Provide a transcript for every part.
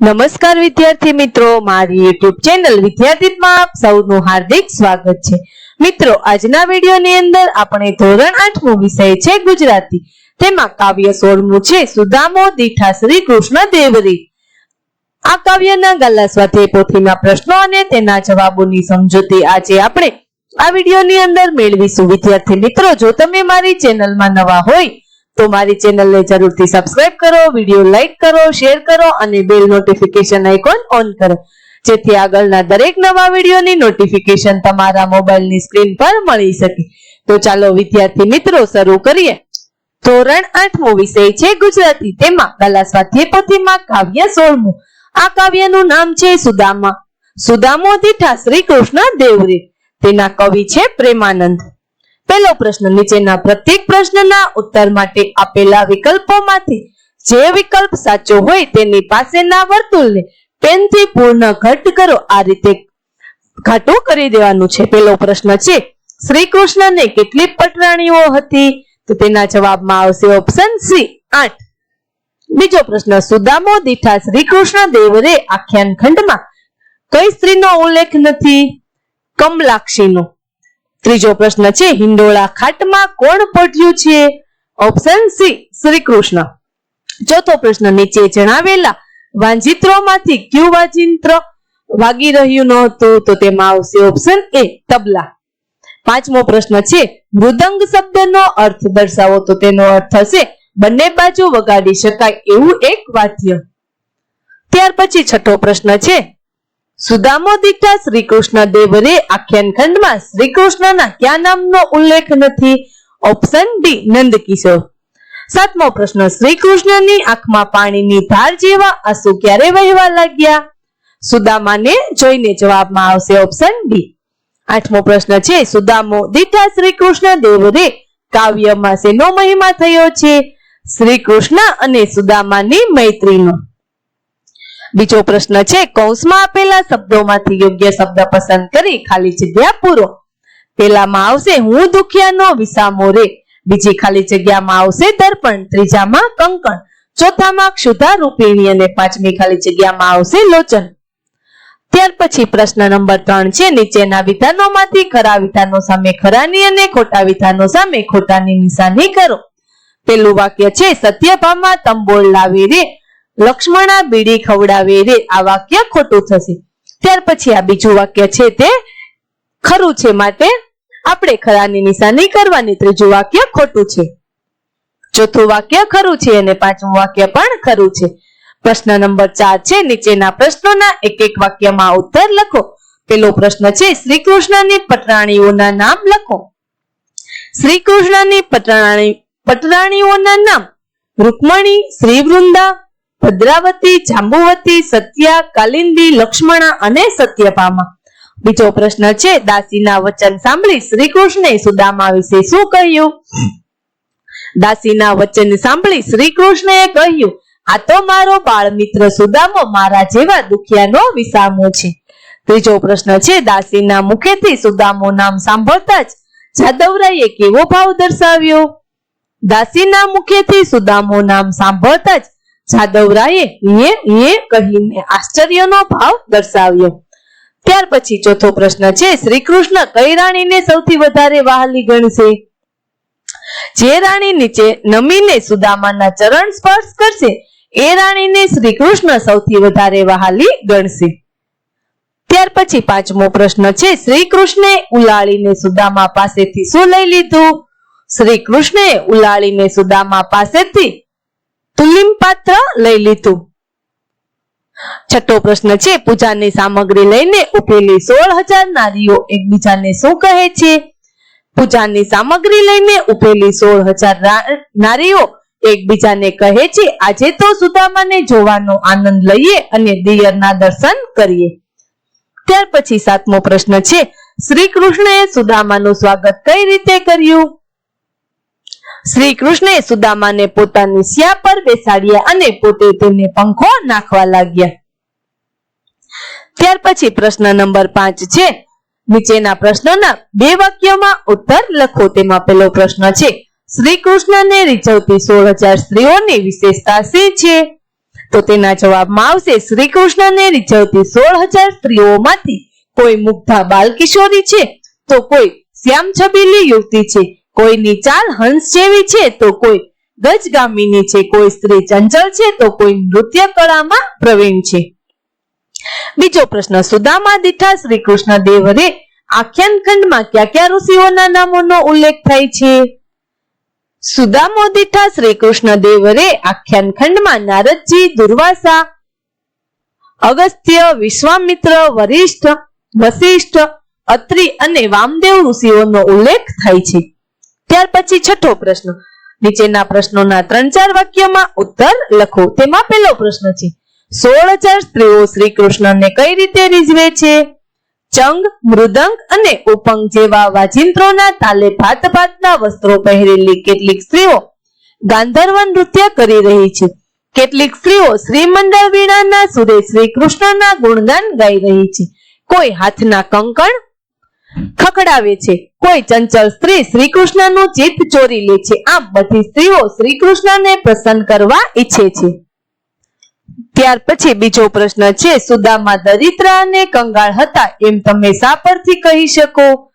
નમસ્કાર વિદ્યાર્થી મિત્રો, મારી યુટ્યુબ ચેનલ વિદ્યાર્થીમાં આપ સૌનું હાર્દિક સ્વાગત છે. મિત્રો, આજના વિડીયોની અંદર આપણે ધોરણ આઠમો વિષય છે ગુજરાતી. તેમાં કાવ્ય સોળમું છે, સુદામો દીઠા શ્રી કૃષ્ણ, દેવરી. આ કાવ્યના ગાલા સ્વાધ્યાય પોથીના પ્રશ્નો અને તેના જવાબોની સમજૂતી આજે આપણે આ વિડીયોની અંદર મેળવીશું. વિદ્યાર્થી મિત્રો, જો તમે મારી ચેનલમાં નવા હોય તો મારી ચેનલને જરૂરથી સબસ્ક્રાઇબ કરો વીડિયો લાઈક કરો શેર કરો અને બેલ નોટિફિકેશન આઇકોન ઓન કરો. જેથી આગળના દરેક નવા વિડીયોની નોટિફિકેશન તમારા મોબાઈલની સ્ક્રીન પર મળી શકે. તો ચાલો વિદ્યાર્થી મિત્રો, શરૂ કરીએ. ધોરણ આઠમો વિષય છે ગુજરાતી. તેમાં કલા સ્વાધ્યાયપોથીમાં કાવ્ય સોળમું. આ કાવ્યનું નામ છે સુદામા. સુદામો દીઠા શ્રી કૃષ્ણ દેવરે તેના કવિ છે પ્રેમાનંદ. પહેલો પ્રશ્ન, નીચેના પ્રત્યેક પ્રશ્નના ઉત્તર માટે આપેલા વિકલ્પોમાંથી જે વિકલ્પ સાચો હોય તેની પાસેના વર્તુળને પેનથી પૂર્ણ ઘટ કરો. આ રીતે ઘાટું કરી દેવાનું છે. પહેલો પ્રશ્ન છે શ્રી કૃષ્ણને કેટલી પટરાણીઓ હતી? તો તેના જવાબમાં આવશે ઓપ્શન સી, આઠ. બીજો પ્રશ્ન, સુદામો દીઠા શ્રી કૃષ્ણ દેવરે આખ્યાન ખંડમાં કઈ સ્ત્રીનો ઉલ્લેખ નથી? કમલાક્ષીનો. ત્રીજો પ્રશ્ન છે, હિંડોળા ખાટમાં કોણ પડ્યું છે? ઓપ્શન સી શ્રી કૃષ્ણ ચોથો પ્રશ્ન, નીચે જણાવેલા વાંજિત્રોમાંથી કયું વાજિંત્ર વાગી રહ્યું ન હતું તો તેમાં આવશે ઓપ્શન એ તબલા. પાંચમો પ્રશ્ન છે, મૃદંગ શબ્દનો અર્થ દર્શાવો. તો તેનો અર્થ થશે બંને બાજુ વગાડી શકાય એવું એક વાદ્ય. ત્યાર પછી છઠ્ઠો પ્રશ્ન છે સુદામો દીઠા શ્રી કૃષ્ણ દેવરે આખ્યાન ખંડમાં શ્રી કૃષ્ણના ક્યાં નામનો ઉલ્લેખ નથી? Option D Nandkishore. સાતમો પ્રશ્ન શ્રી કૃષ્ણની આંખમાં પાણીની ધાર જેવા આંસુ ક્યારે વહેવા લાગ્યા? સુદામાને જોઈને જવાબમાં આવશે ઓપ્શન ડી આઠમો પ્રશ્ન છે, સુદામો દીઠા શ્રી કૃષ્ણ દેવરે કાવ્યમાં શેનો મહિમા થયો છે. શ્રી કૃષ્ણ અને સુદામાની મૈત્રીનો. બીજો પ્રશ્ન છે, કૌંસમાં આપેલા શબ્દોમાંથી યોગ્ય શબ્દ પસંદ કરી ખાલી જગ્યા પૂરો. પેલામાં આવશે, હું દુખિયાનો વિસામો રે. બીજી, ખાલી જગ્યામાં આવશે દર્પણ. ત્રીજામાં, કંકણ. ચોથામાં, ક્ષુધા રૂપિણી. અને પાંચમી, ખાલી જગ્યામાં આવશે લોચન. ત્યાર પછી પ્રશ્ન નંબર ત્રણ છે, નીચેના વિધાનોમાંથી ખરા વિધાનો સામે ખરાની અને ખોટા વિધાનો સામે ખોટાની નિશાની કરો. પેલું વાક્ય છે, સત્યભામાં તંબોળ લાવી રે. લક્ષ્મણા બીડી ખવડાવે રે. આ વાક્ય ખોટું થશે. ત્યાર પછી આ બીજું વાક્ય છે તે ખરું છે માટે આપણે ખરાની નિશાની કરવાની ત્રીજું વાક્ય ખોટું છે. ચોથું વાક્ય ખરું છે અને પાંચમું વાક્ય પણ ખરું છે. પ્રશ્ન નંબર ચાર છે, નીચેના પ્રશ્નોના એક એક વાક્યમાં ઉત્તર લખો. પેલો પ્રશ્ન છે શ્રી કૃષ્ણની પટરાણીઓના નામ લખો. શ્રી કૃષ્ણની પટરાણી, પટરાણીઓના નામ. રૂકમણી શ્રી વૃંદા ભદ્રાવતી, જાંબુવતી, સત્યા, કાલિંદી, લક્ષ્મણા અને સત્યભામા. બીજો પ્રશ્ન છે, દાસીના વચન સાંભળી શ્રી કૃષ્ણે સુદામા વિશે શું કહ્યું? દાસીના વચન સાંભળી શ્રી કૃષ્ણએ કહ્યું, આ તો મારો બાળ મિત્ર સુદામો મારા જેવા દુખિયાનો વિસામો છે. ત્રીજો પ્રશ્ન છે, દાસીના મુખેથી સુદામો નામ સાંભળતા જ જાદવરાયે કેવો ભાવ દર્શાવ્યો? દાસીના મુખેથી સુદામો નામ સાંભળતા જ જાદવરાયે યે યે કહીને આશ્ચર્યનો ભાવ દર્શાવ્યો. ત્યાર પછી ચોથો પ્રશ્ન છે શ્રી કૃષ્ણ કઈ રાણીને સૌથી વધારે વહાલી ગણશે? જે રાણી નીચે નમીને સુદામાના ચરણ સ્પર્શ કરશે, એ રાણીને શ્રી કૃષ્ણ સૌથી વધારે વહાલી ગણશે. ત્યાર પછી પાંચમો પ્રશ્ન છે શ્રી કૃષ્ણે ઉલાળીને સુદામા પાસેથી શું લઈ લીધું? શ્રી કૃષ્ણે ઉલાળીને સુદામા પાસેથી તુલિમ પાત્ર લઈ લીધું. છઠ્ઠો પ્રશ્ન છે, પૂજાની સામગ્રી લઈને ઉભેલી સોળ હજાર નારીઓ એકબીજાને શું કહે છે? પૂજાની સામગ્રી લઈને ઉભેલી સોળ હજાર નારીઓ એકબીજાને કહે છે, આજે તો સુદામાને જોવાનો આનંદ લઈએ અને દિયરના દર્શન કરીએ. ત્યાર પછી સાતમો પ્રશ્ન છે, શ્રી કૃષ્ણએ સુદામાનું સ્વાગત કઈ રીતે કર્યું? શ્રી કૃષ્ણે સુદામાને પોતાની શિયા પર બેસાડ્યા અને પોતે તેને પંખો નાખવા લાગ્યા. ત્યાર પછી પ્રશ્ન નંબર પાંચ છે. નીચેના પ્રશ્નોના બે વાક્યોમાં ઉત્તર લખો. તેમાં પહેલો પ્રશ્ન છે શ્રી કૃષ્ણને રીઝવતી સોળ હજાર સ્ત્રીઓની વિશેષતા શી છે? તો તેના જવાબમાં આવશે શ્રી કૃષ્ણને રીઝવતી સોળ હજાર સ્ત્રીઓમાંથી કોઈ મુગ્ધા બાલકિશોરી છે? તો કોઈ શ્યામ છબીલી યુવતી છે? કોઈની ચાલ હંસ જેવી છે તો કોઈ ગજગામીની છે, કોઈ સ્ત્રી ચંચળ છે તો કોઈ નૃત્ય કળામાં પ્રવીણ છે. બીજો પ્રશ્ન, સુદામા દીઠા શ્રી કૃષ્ણ દેવરે આખ્યાન ખંડમાં કયા કયા ઋષિઓના નામોનો ઉલ્લેખ થાય છે? સુદામો દીઠા શ્રી કૃષ્ણ દેવરે આખ્યાન ખંડમાં નારદજી, દુર્વાસા, અગસ્ત્ય, વિશ્વામિત્ર, વરિષ્ઠ વશિષ્ઠ અત્રિ અને વામદેવ ઋષિઓનો ઉલ્લેખ થાય છે. ત્યાર પછી છઠ્ઠો પ્રશ્ન. નીચેના પ્રશ્નોના ત્રણ ચાર વાક્યમાં ઉત્તર લખો. તેમાં પહેલો પ્રશ્ન છે સોળ હજાર સ્ત્રીઓ શ્રી કૃષ્ણને કઈ રીતે રીઝવે છે? ચંગ, મૃદંગ અને ઉપંગ જેવા વાજિંત્રોના તાલે ભાત ભાતના વસ્ત્રો પહેરેલી કેટલીક સ્ત્રીઓ ગાંધર્વ નૃત્ય કરી રહી છે. કેટલીક સ્ત્રીઓ શ્રીમંડળ વીણાના સુરે શ્રી કૃષ્ણના ગુણગાન ગાઈ રહી છે. કોઈ હાથના કંકણ ખખડાવે છે. કોઈ ચંચલ સ્ત્રી શ્રી કૃષ્ણનું ચિત્ત ચોરી લે છે. આ બધી સ્ત્રીઓ શ્રી કૃષ્ણને પ્રસન્ન કરવા ઈચ્છે છે. ત્યાર પછી બીજો પ્રશ્ન છે, સુદામા દરિદ્ર અને કંગાળ હતા એમ તમે શા પરથી કહી શકો?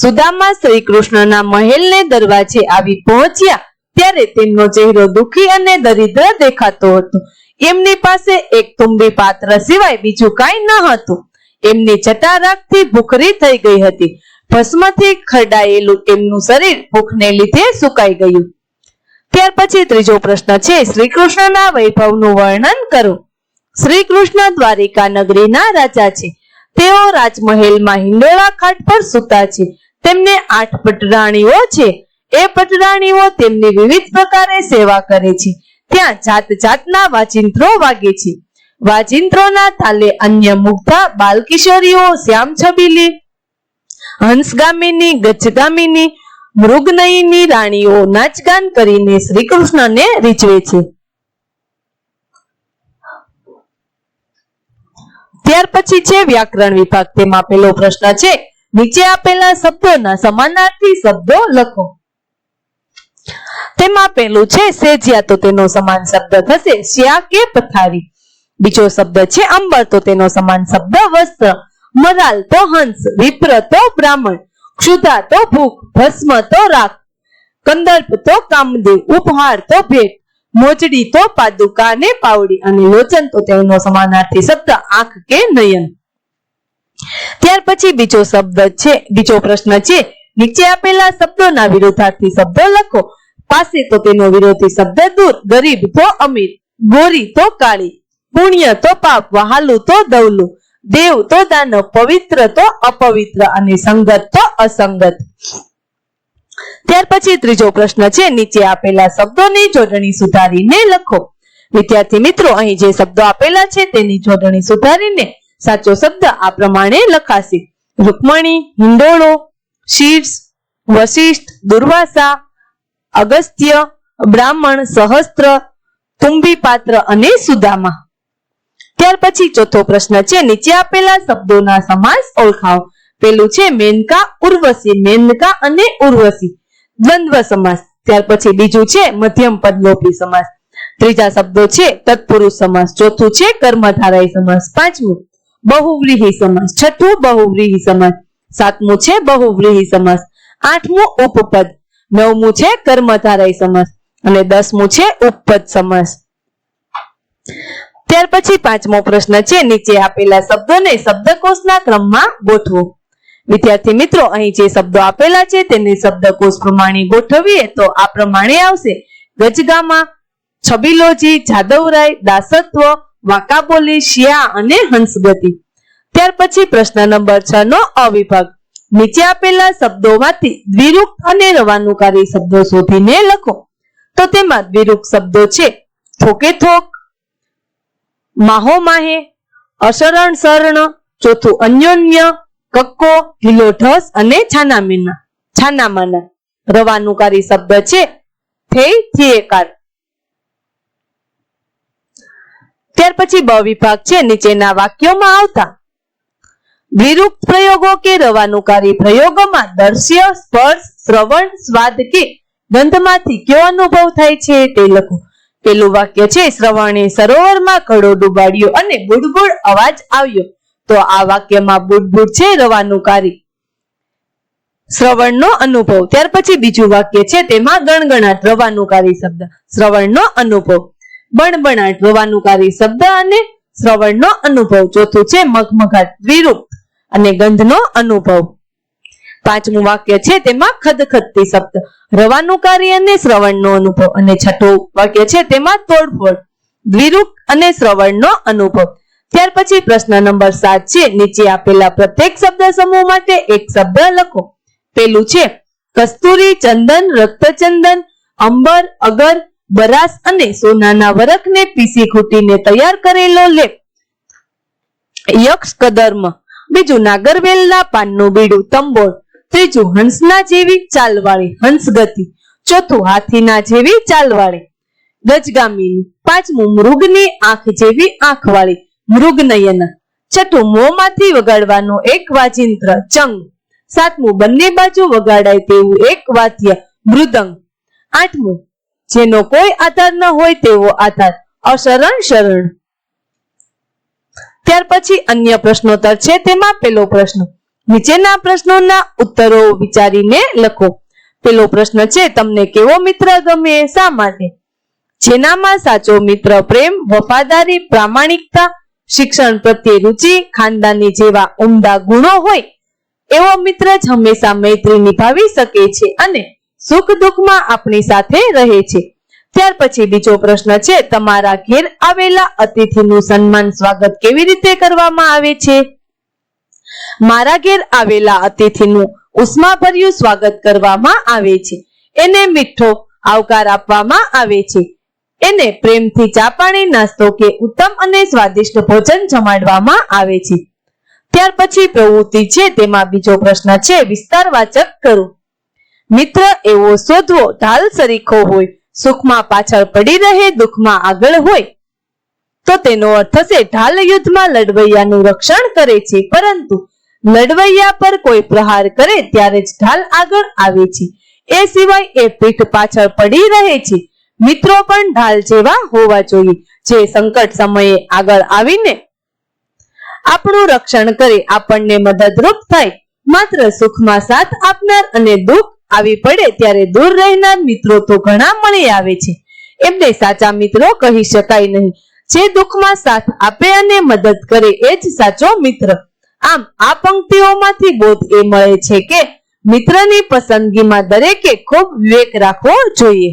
સુદામા શ્રી કૃષ્ણના મહેલને દરવાજે આવી પહોંચ્યા ત્યારે તેમનો ચહેરો દુખી અને દરિદ્ર દેખાતો હતો. એમની પાસે એક તુંબી પાત્ર સિવાય બીજું કાંઈ ન હતું. એમની જટારાગથી ભૂખરી થઈ ગઈ હતી. ભસ્મથી ખરડાયેલું એમનું શરીર ભૂખને લીધે સુકાઈ ગયું. ત્યાર પછી ત્રીજો પ્રશ્ન છે શ્રી કૃષ્ણના વૈભવનું વર્ણન કરો. શ્રી કૃષ્ણ દ્વારિકા નગરીના રાજા છે. તેઓ રાજમહેલમાં હિંડોળા ખાટ પર સૂતા છે. તેમને આઠ પટરાણીઓ છે. એ પટરાણીઓ તેમની વિવિધ પ્રકારે સેવા કરે છે. ત્યાં જાત જાતના વાજિંત્રો વાગે છે. વાજિંત્રોના તાલે અન્ય મુગ્ધા બાલકિશોરીઓ શ્યામ છબીલી હંસગામીની, ગજગામિની, મૃગનયની રાણીઓ નાચગાન કરીને શ્રી કૃષ્ણને રીચવે છે. ત્યાર પછી છે વ્યાકરણ વિભાગ. તેમાં પેલો પ્રશ્ન છે, નીચે આપેલા શબ્દોના સમાનાર્થી શબ્દો લખો. તેમાં પેલું છે, સેજિયા તો તેનો સમાન શબ્દ થશે, શ્યા કે પથારી. બીજો શબ્દ છે અંબર, તો તેનો સમાન શબ્દ વસ્ત્ર મરાલ તો હંસ, વિપ્ર તો બ્રાહ્મણ, ક્ષુધા તો ભૂખ, ભસ્મ તો રાખ. કંદર્પ તો કામદેવ, ઉપહાર તો ભેટ. મોજડી તો પાદુકા ને પાવડી અને લોચન, તો તેનો સમાનાર્થી શબ્દ આંખ કે નયન. ત્યાર પછી બીજો શબ્દ છે, બીજો પ્રશ્ન છે, નીચે આપેલા શબ્દોના વિરોધાર્થી શબ્દો લખો. પાસે તો તેનો વિરોધી શબ્દ દૂર, ગરીબ તો અમીર, ગોરી તો કાળી. પુણ્ય તો પાપ, વહાલું તો દવલું દેવ તો દાનવ પવિત્ર તો અપવિત્ર અને સંગત તો અસંગત. ત્યાર પછી ત્રીજો પ્રશ્ન છે, નીચે આપેલા શબ્દોની જોડણી સુધારીને લખો. વિદ્યાર્થી મિત્રો, અહીં જે શબ્દો આપેલા છે, તેની જોડણી સુધારીને સાચો શબ્દ આ પ્રમાણે લખાશે. રૂકમણી, હિંડોળો, શીર્ષ, વશિષ્ઠ, દુર્વાસા, અગસ્ત્ય, બ્રાહ્મણ, સહસ્ત્ર, તુંબી પાત્ર અને સુદામા. ત્યાર પછી ચોથો પ્રશ્ન છે, નીચે આપેલા શબ્દોના સમાસ ઓળખાવો. પેલું છે, મેનકા ઉર્વશી, મેનકા અને ઉર્વશી. દ્વંદ્વ સમાસ. ત્યાર પછી બીજું છે, મધ્યમ પદલોપી સમાસ. ત્રીજા શબ્દો છે, તત્પુરુષ સમાસ. ચોથું છે, કર્મધારાય સમાસ. પાંચમું, બહુવ્રીહી સમાસ. છઠ્ઠું, બહુવ્રીહી સમાસ. સાતમું છે, બહુવ્રીહી સમાસ. આઠમું, ઉપપદ. નવમું છે, કર્મધારાય સમાસ. અને દસમું છે, ઉપપદ સમાસ. ત્યાર પછી પાંચમો પ્રશ્ન છે, નીચે આપેલા શબ્દોને શબ્દકોશના ક્રમમાં ગોઠવો. વિદ્યાર્થી મિત્રો, અહીં જે શબ્દો આપેલા છે, તેને શબ્દકોશ પ્રમાણે ગોઠવીએ તો આ પ્રમાણે આવશે. ગજગામા, છબીલોજી, જાદવરાય, દાસત્વ, વાકાબોલી, શિયા અને હંસગતિ. ત્યાર પછી પ્રશ્ન નંબર છ નો અવિભાગ. નીચે આપેલા શબ્દોમાંથી દ્વિરૂપ અને રવાનુકારી શબ્દો શોધીને લખો. તો તેમાં દ્વિરૂપ શબ્દો છે થોકે થોક માહો માહે, અસરણ શરણ ચોથું અન્યોન્ય, કક્કો, ઢીલો ઢસ અને છાનામીના, છાનામાના. રવાનુકારી શબ્દ છે, થેય થિયેકાર. ત્યાર પછી બ વિભાગ છે, નીચેના વાક્યોમાં આવતા. વિરૂપ પ્રયોગો કે રવાનુકારી પ્રયોગોમાં દર્શ્ય, સ્પર્શ, શ્રવણ, સ્વાદ કે ગંધમાંથી કયો અનુભવ થાય છે તે લખો. પેલું વાક્ય છે, શ્રવણે સરોવરમાં ઘડો ડૂબાડ્યો અને બુડબુડ અવાજ આવ્યો. તો આ વાક્યમાં બુડબુડ છે, રવાનું કાર્ય શ્રવણનો અનુભવ. ત્યાર પછી બીજું વાક્ય છે, તેમાં ગણગણાટ રવાનુકારી શબ્દ. શ્રવણનો અનુભવ. બણબણાટ રવાનુકારી શબ્દ અને શ્રવણનો અનુભવ. ચોથું છે મઘમઘાટ દ્વિરૂપ અને ગંધનો અનુભવ. પાંચમું વાક્ય છે તેમાં ખદખદતી શબ્દ. રવાનુકારી અને શ્રવણનો અનુભવ અને છઠ્ઠું વાક્ય છે તેમાં તોડફોડ, દ્વિરૂપ અને શ્રવણનો અનુભવ. ત્યાર પછી પ્રશ્ન નંબર સાત છે, નીચે આપેલા પ્રત્યેક શબ્દ સમૂહ માટે એક શબ્દ લખો. પેલું છે, કસ્તુરી ચંદન, રક્તચંદન, અંબર, અગર, બરાસ અને સોનાના વરખને પીસી ખૂટીને તૈયાર કરેલો લેપ. યક્ષ કદર્મ, બીજું નાગરવેલના પાનનું બીડું, તંબોળ. ત્રીજું, હંસના જેવી ચાલવાળી, હંસગતિ. ચોથું, હાથીના જેવી ચાલવાળી. ગજગામીની. પાંચમું, મૃગની આંખ જેવી આંખવાળી. મૃગનયન. છઠ્ઠું, મોંમાંથી વગાડવાનું એક વાજિંત્ર, ચંગ. સાતમું, બંને બાજુ વગાડાય તેવું એક વાદ્ય, મૃદંગ. આઠમું, જેનો કોઈ આધાર ન હોય તેવો આધાર. અશરણ, શરણ. ત્યાર પછી અન્ય પ્રશ્નોત્તર છે તેમાં પેલો પ્રશ્ન. નીચેના પ્રશ્નોના ઉત્તરો વિચારીને લખો. પેલો પ્રશ્ન છે, તમને કેવો મિત્ર ગમે? શા માટે? જેનામાં સાચો મિત્ર પ્રેમ, વફાદારી, પ્રામાણિકતા, શિક્ષણ પ્રત્યે રુચિ, ખાનદાની જેવા ઉમદા ગુણો હોય, એવો મિત્ર જ હંમેશા મૈત્રી નિભાવી શકે છે અને સુખ દુઃખમાં આપણી સાથે રહે છે. ત્યાર પછી બીજો પ્રશ્ન છે, તમારા ઘેર આવેલા અતિથિનું સન્માન સ્વાગત કેવી રીતે કરવામાં આવે છે? મારા ઘેર આવેલા અતિથિનું ઉષ્માભર્યું સ્વાગત કરવામાં આવે છે. એને મીઠો આવકાર આપવામાં આવે છે. એને પ્રેમથી ચા પાણી, નાસ્તો કે ઉત્તમ અને સ્વાદિષ્ટ ભોજન જમાડવામાં આવે છે. ત્યાર પછી પ્રવૃત્તિ છે તેમાં બીજો પ્રશ્ન છે, વિસ્તાર વાચક કરો. મિત્ર એવો શોધવો, ઢાલ સરીખો હોય, સુખમાં પાછળ પડી રહે, દુઃખમાં આગળ હોય. તો તેનો અર્થ થશે ઢાલ યુદ્ધમાં લડવૈયાનું રક્ષણ કરે છે. પરંતુ લડવૈયા પર કોઈ પ્રહાર કરે ત્યારે જ ઢાલ આગળ આવે છે. એ સિવાય એ પીઠ પાછળ પડી રહે છે. મિત્રો પણ ઢાલ જેવા હોવા જોઈએ. જે સંકટ સમયે આગળ આવીને આપણું રક્ષણ કરે, આપણને મદદરૂપ થાય. માત્ર સુખમાં સાથ આપનાર અને દુઃખ આવી પડે ત્યારે દૂર રહેનાર મિત્રો તો ઘણા મળી આવે છે. એમને સાચા મિત્રો કહી શકાય નહીં. જે દુઃખમાં સાથ આપે અને મદદ કરે, એ જ સાચો મિત્ર. આમ આ પંક્તિઓમાંથી બોધ એ મળે છે કે મિત્રની પસંદગીમાં દરેકે ખૂબ વિવેક રાખવો જોઈએ.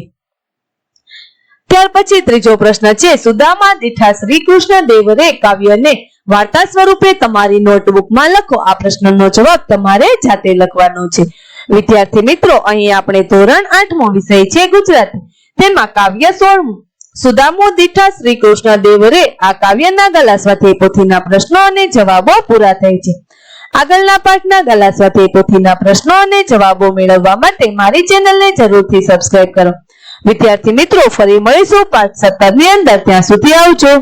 ત્યાર પછી ત્રીજો પ્રશ્ન છે, સુદામા દીઠા શ્રી કૃષ્ણ દેવરે કાવ્યને વાર્તા સ્વરૂપે તમારી નોટબુકમાં લખો. આ પ્રશ્નનો જવાબ તમારે જાતે લખવાનો છે. વિદ્યાર્થી મિત્રો, અહીં આપણે ધોરણ આઠમો વિષય છે ગુજરાતી. તેમાં કાવ્ય સોળમું સુદામો દીઠા શ્રી કૃષ્ણ દેવરે આ કાવ્યના ગલાસવાથી પોથીના પ્રશ્નો અને જવાબો પૂરા થાય છે. આગળના પાઠના ગલાસવાથી પોથીના પ્રશ્નો અને જવાબો મેળવવા માટે મારી ચેનલને જરૂરથી સબસ્ક્રાઇબ કરો. વિદ્યાર્થી મિત્રો, ફરી મળીશું પાઠ સત્તરની અંદર. ત્યાં સુધી આવજો.